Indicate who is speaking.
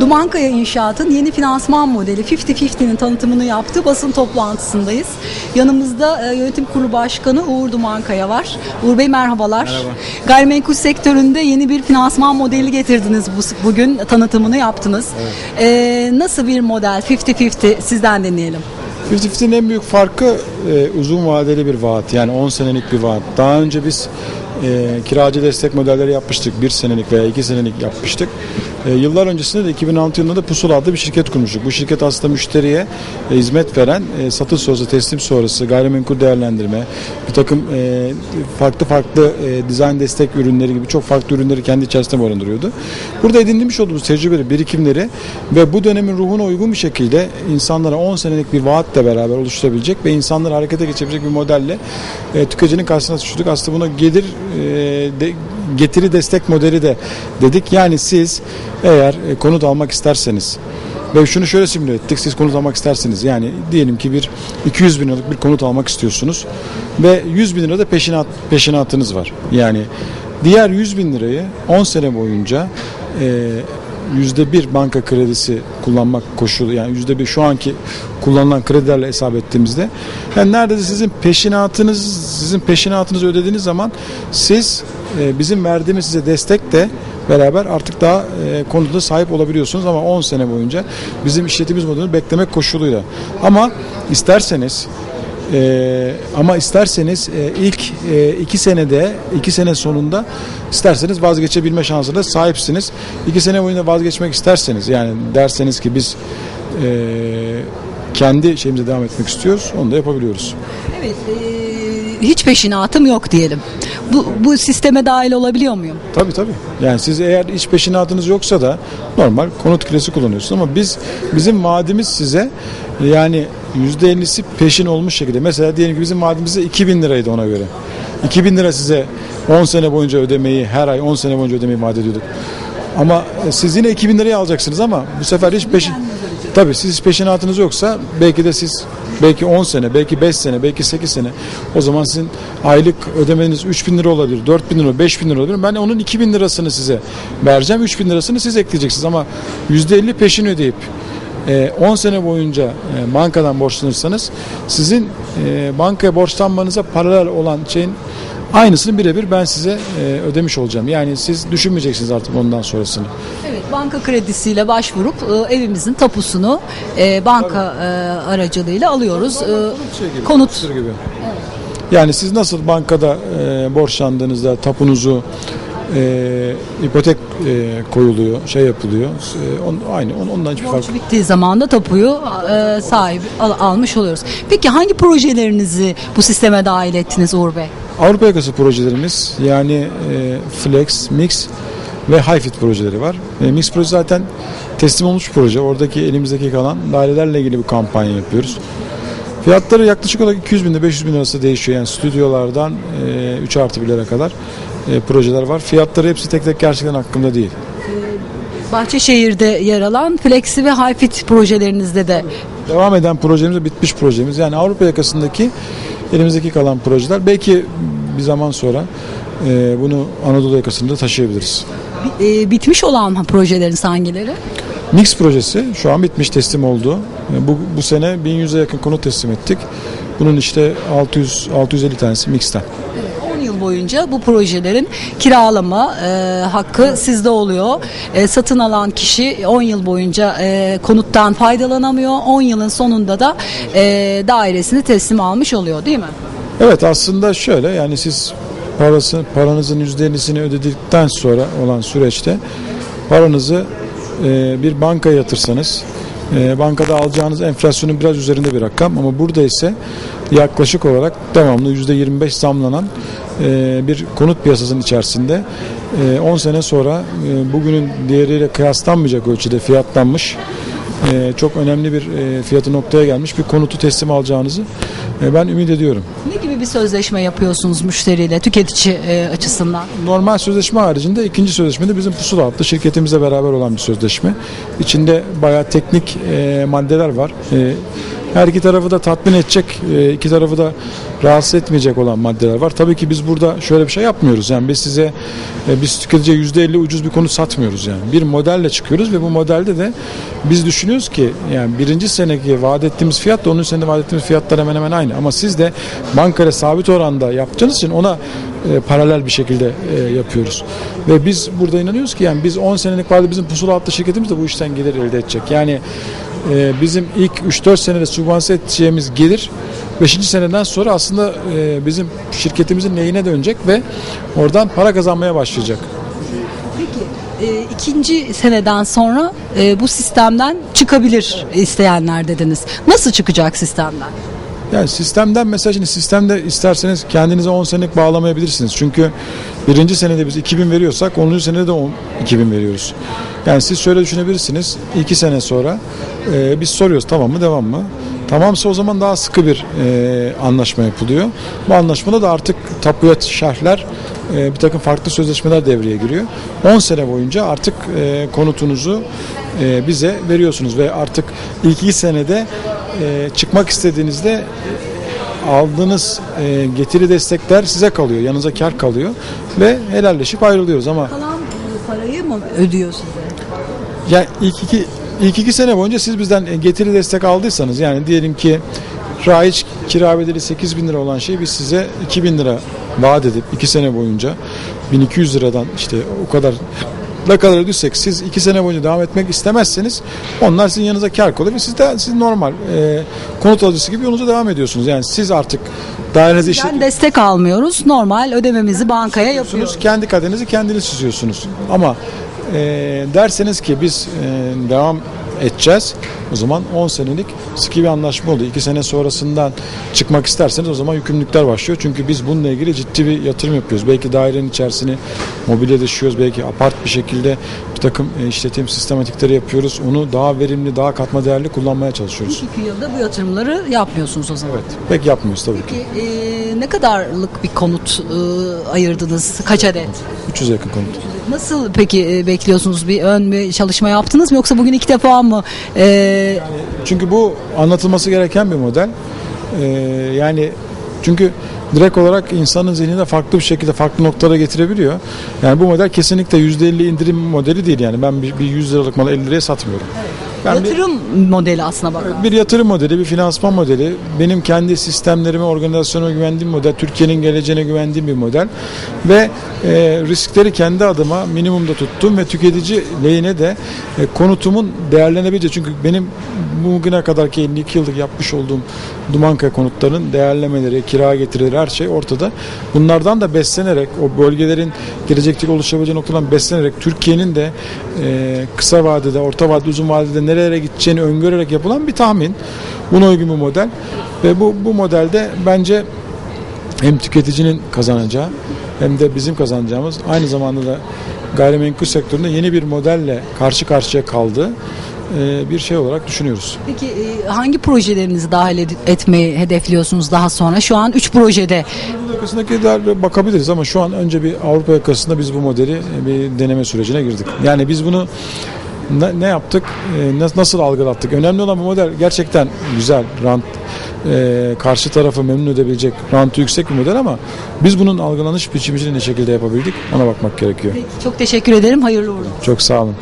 Speaker 1: Dumankaya İnşaat'ın yeni finansman modeli 50-50'nin tanıtımını yaptığı basın toplantısındayız. Yanımızda e, yönetim kurulu başkanı Uğur Dumankaya var. Uğur Bey merhabalar.
Speaker 2: Merhaba.
Speaker 1: Gayrimenkul sektöründe yeni bir finansman modeli getirdiniz bu, bugün tanıtımını yaptınız. E, nasıl bir model 50-50 sizden dinleyelim.
Speaker 2: 50-50'nin en büyük farkı e, uzun vadeli bir vaat. Yani 10 senelik bir vaat. Daha önce biz e, kiracı destek modelleri yapmıştık. 1 senelik veya 2 senelik yapmıştık. E, yıllar öncesinde de 2006 yılında da Pusula adlı bir şirket kurmuştuk. Bu şirket aslında müşteriye e, hizmet veren e, satış sonrası, teslim sonrası, gayrimenkul değerlendirme, bir takım e, farklı farklı e, dizayn destek ürünleri gibi çok farklı ürünleri kendi içerisinde barındırıyordu. Burada edinmiş olduğumuz tecrübeleri, birikimleri ve bu dönemin ruhuna uygun bir şekilde insanlara 10 senelik bir vaatle beraber oluşturabilecek ve insanları harekete geçirebilecek bir modelle e, tüketicinin karşısına çıktık. Aslında buna gelir e, de, getiri destek modeli de dedik. Yani siz eğer e, konut almak isterseniz ve şunu şöyle simüle ettik. Siz konut almak isterseniz yani diyelim ki bir 200 bin liralık bir konut almak istiyorsunuz ve 100 bin lira da peşinat, peşinatınız var. Yani diğer 100 bin lirayı 10 sene boyunca e, yüzde bir banka kredisi kullanmak koşulu yani yüzde bir şu anki kullanılan kredilerle hesap ettiğimizde yani neredeyse sizin peşinatınız sizin peşinatınızı ödediğiniz zaman siz e, bizim verdiğimiz size destek de beraber artık daha e, konuda sahip olabiliyorsunuz ama 10 sene boyunca bizim işletimiz modelini beklemek koşuluyla. Ama isterseniz e, ama isterseniz e, ilk e, iki senede, iki sene sonunda isterseniz vazgeçebilme şansına sahipsiniz. İki sene boyunca vazgeçmek isterseniz yani derseniz ki biz e, kendi şeyimize devam etmek istiyoruz, onu da yapabiliyoruz.
Speaker 1: Evet, e, hiç peşinatım yok diyelim. Bu, bu sisteme dahil olabiliyor muyum?
Speaker 2: Tabii tabii. Yani siz eğer iç peşinatınız yoksa da normal konut kiresi kullanıyorsunuz ama biz bizim vaadimiz size yani %50'si peşin olmuş şekilde. Mesela diyelim ki bizim vaadimiz de 2000 liraydı ona göre. 2000 lira size 10 sene boyunca ödemeyi, her ay 10 sene boyunca ödemeyi vaat ediyorduk. Ama e, siz yine 2000 liraya alacaksınız ama bu sefer hiç peşin... Tabii siz peşinatınız yoksa belki de siz belki 10 sene, belki 5 sene, belki 8 sene o zaman sizin aylık ödemeniz 3000 lira olabilir, 4000 lira, 5000 lira olabilir. Ben onun 2000 lirasını size vereceğim, 3000 lirasını siz ekleyeceksiniz ama %50 peşin ödeyip e, 10 sene boyunca e, bankadan borçlanırsanız sizin e, bankaya borçlanmanıza paralel olan şeyin aynısını birebir ben size e, ödemiş olacağım. Yani siz düşünmeyeceksiniz artık ondan sonrasını.
Speaker 1: Evet, banka kredisiyle başvurup e, evimizin tapusunu e, banka e, aracılığıyla alıyoruz. E,
Speaker 2: Şey gibi,
Speaker 1: konut
Speaker 2: gibi. Yani siz nasıl bankada e, borçlandığınızda tapunuzu e, ipotek e, koyuluyor, şey yapılıyor. E, on, aynı on, ondan hiçbir fark
Speaker 1: borç bittiği zaman da tapuyu e, sahibi al- almış oluyoruz. Peki hangi projelerinizi bu sisteme dahil ettiniz Uğur Bey?
Speaker 2: Avrupa yakası projelerimiz yani e, Flex, Mix ve Highfit projeleri var. E, Mix proje zaten teslim olmuş proje. Oradaki elimizdeki kalan dairelerle ilgili bir kampanya yapıyoruz. Fiyatları yaklaşık olarak 200 bin ile 500 bin arası değişiyor. Yani stüdyolardan e, 3 artı 1'lere kadar e, projeler var. Fiyatları hepsi tek tek gerçekten hakkında değil.
Speaker 1: Bahçeşehir'de yer alan Flexi ve Highfit projelerinizde de
Speaker 2: Devam eden projemiz bitmiş projemiz. Yani Avrupa yakasındaki elimizdeki kalan projeler belki bir zaman sonra e, bunu Anadolu yakasında taşıyabiliriz.
Speaker 1: e, bitmiş olan projelerin hangileri?
Speaker 2: Mix projesi şu an bitmiş teslim oldu. E, Bu, bu sene 1100'e yakın konut teslim ettik. Bunun işte 600 650 tanesi Mix'ten.
Speaker 1: 10 yıl boyunca bu projelerin kiralama e, hakkı sizde oluyor. E, satın alan kişi 10 yıl boyunca e, konuttan faydalanamıyor. 10 yılın sonunda da e, dairesini teslim almış oluyor değil mi?
Speaker 2: Evet aslında şöyle yani siz parası paranızın %50'sini ödedikten sonra olan süreçte paranızı e, bir bankaya yatırsanız e, bankada alacağınız enflasyonun biraz üzerinde bir rakam ama burada ise yaklaşık olarak devamlı %25 zamlanan e, bir konut piyasasının içerisinde e, 10 sene sonra e, bugünün değeriyle kıyaslanmayacak ölçüde fiyatlanmış e, çok önemli bir e, fiyatı noktaya gelmiş bir konutu teslim alacağınızı e, ben ümit ediyorum.
Speaker 1: Ne gibi bir sözleşme yapıyorsunuz müşteriyle tüketici e, açısından?
Speaker 2: Normal sözleşme haricinde ikinci sözleşmede bizim Pusula adlı şirketimizle beraber olan bir sözleşme. İçinde bayağı teknik e, maddeler var. Her iki tarafı da tatmin edecek, e, iki tarafı da rahatsız etmeyecek olan maddeler var. Tabii ki biz burada şöyle bir şey yapmıyoruz. Yani biz size e, biz tüketiciye %50 ucuz bir konu satmıyoruz yani. Bir modelle çıkıyoruz ve bu modelde de biz düşünüyoruz ki yani birinci seneki vaat ettiğimiz fiyatla onun senede vaat ettiğimiz fiyatlar hemen hemen aynı. Ama siz de bankaya sabit oranda yaptığınız için ona e, paralel bir şekilde e, yapıyoruz. Ve biz burada inanıyoruz ki yani biz 10 senelik vadede bizim pusula adlı şirketimiz de bu işten gelir elde edecek. Yani e, bizim ilk 3-4 senede sübvanse edeceğimiz gelir 5. seneden sonra aslında e, bizim şirketimizin neyine dönecek ve oradan para kazanmaya başlayacak.
Speaker 1: Peki e, ikinci seneden sonra e, bu sistemden çıkabilir isteyenler dediniz. Nasıl çıkacak sistemden?
Speaker 2: Yani sistemden mesela şimdi sistemde isterseniz kendinize 10 senelik bağlamayabilirsiniz. Çünkü birinci senede biz 2000 veriyorsak 10. senede de 10, 2000 veriyoruz. Yani siz şöyle düşünebilirsiniz. 2 sene sonra e, biz soruyoruz tamam mı devam mı? Tamamsa o zaman daha sıkı bir e, anlaşma yapılıyor. Bu anlaşmada da artık tapuet şerhler e, bir takım farklı sözleşmeler devreye giriyor. 10 sene boyunca artık e, konutunuzu e, bize veriyorsunuz ve artık ilk iki senede e, çıkmak istediğinizde aldığınız e, getiri destekler size kalıyor. Yanınıza kar kalıyor ve helalleşip ayrılıyoruz ama
Speaker 1: Kalan parayı mı ödüyor size?
Speaker 2: yani ilk iki ilk iki sene boyunca siz bizden e, getiri destek aldıysanız yani diyelim ki raiç kira bedeli 8 bin lira olan şeyi biz size 2000 lira vaat edip iki sene boyunca 1200 liradan işte o kadar ne kadar ödürsek siz iki sene boyunca devam etmek istemezseniz onlar sizin yanınıza kar kalıyor ve siz de siz normal e, konut alıcısı gibi yolunuza devam ediyorsunuz. Yani siz artık dairenizi işlet
Speaker 1: destek almıyoruz. Normal ödememizi bankaya yapıyoruz.
Speaker 2: Kendi kadenizi kendiniz çiziyorsunuz. Ama e, derseniz ki biz e, devam edeceğiz. O zaman 10 senelik sıkı bir anlaşma oldu. 2 sene sonrasından çıkmak isterseniz o zaman yükümlülükler başlıyor. Çünkü biz bununla ilgili ciddi bir yatırım yapıyoruz. Belki dairenin içerisini mobilya düşüyoruz. Belki apart bir şekilde bir takım e, işletim sistematikleri yapıyoruz. Onu daha verimli, daha katma değerli kullanmaya çalışıyoruz.
Speaker 1: İlk iki yılda bu yatırımları yapmıyorsunuz o zaman.
Speaker 2: Evet. Pek yapmıyoruz tabii ki.
Speaker 1: Peki e, ne kadarlık bir konut e, ayırdınız? Kaç adet?
Speaker 2: 300 yakın konut.
Speaker 1: Nasıl peki e, bekliyorsunuz? Bir ön bir çalışma yaptınız mı yoksa bugün ilk defa mı? E,
Speaker 2: Çünkü bu anlatılması gereken bir model. Ee, yani çünkü direkt olarak insanın zihninde farklı bir şekilde farklı noktalara getirebiliyor. Yani bu model kesinlikle %50 indirim modeli değil yani. Ben bir, bir 100 liralık malı 50 liraya satmıyorum. Ben bir,
Speaker 1: yatırım modeli aslına bakın.
Speaker 2: bir yatırım modeli, bir finansman modeli. Benim kendi sistemlerime, organizasyonuma güvendiğim model. Türkiye'nin geleceğine güvendiğim bir model. Ve e, riskleri kendi adıma minimumda tuttum ve tüketici lehine de e, konutumun değerlenebileceği. Çünkü benim bugüne kadarki 52 yıllık yapmış olduğum Dumanka konutların değerlemeleri, kira getirileri her şey ortada. Bunlardan da beslenerek, o bölgelerin gelecekteki oluşabileceği noktadan beslenerek Türkiye'nin de e, kısa vadede, orta vadede, uzun vadede nerelere gideceğini öngörerek yapılan bir tahmin. Buna uygun bir model. Ve bu, bu modelde bence hem tüketicinin kazanacağı hem de bizim kazanacağımız aynı zamanda da gayrimenkul sektöründe yeni bir modelle karşı karşıya kaldığı e, bir şey olarak düşünüyoruz.
Speaker 1: Peki e, hangi projelerinizi dahil etmeyi hedefliyorsunuz daha sonra? Şu an 3 projede.
Speaker 2: Avrupa yakasındaki bakabiliriz ama şu an önce bir Avrupa yakasında biz bu modeli e, bir deneme sürecine girdik. Yani biz bunu ne, ne yaptık, e, nas- nasıl algılattık? Önemli olan bu model gerçekten güzel, rant, e, karşı tarafı memnun edebilecek, rantı yüksek bir model ama biz bunun algılanış biçimini ne şekilde yapabildik ona bakmak gerekiyor.
Speaker 1: Peki, çok teşekkür ederim. Hayırlı uğurlu.
Speaker 2: Çok sağ olun.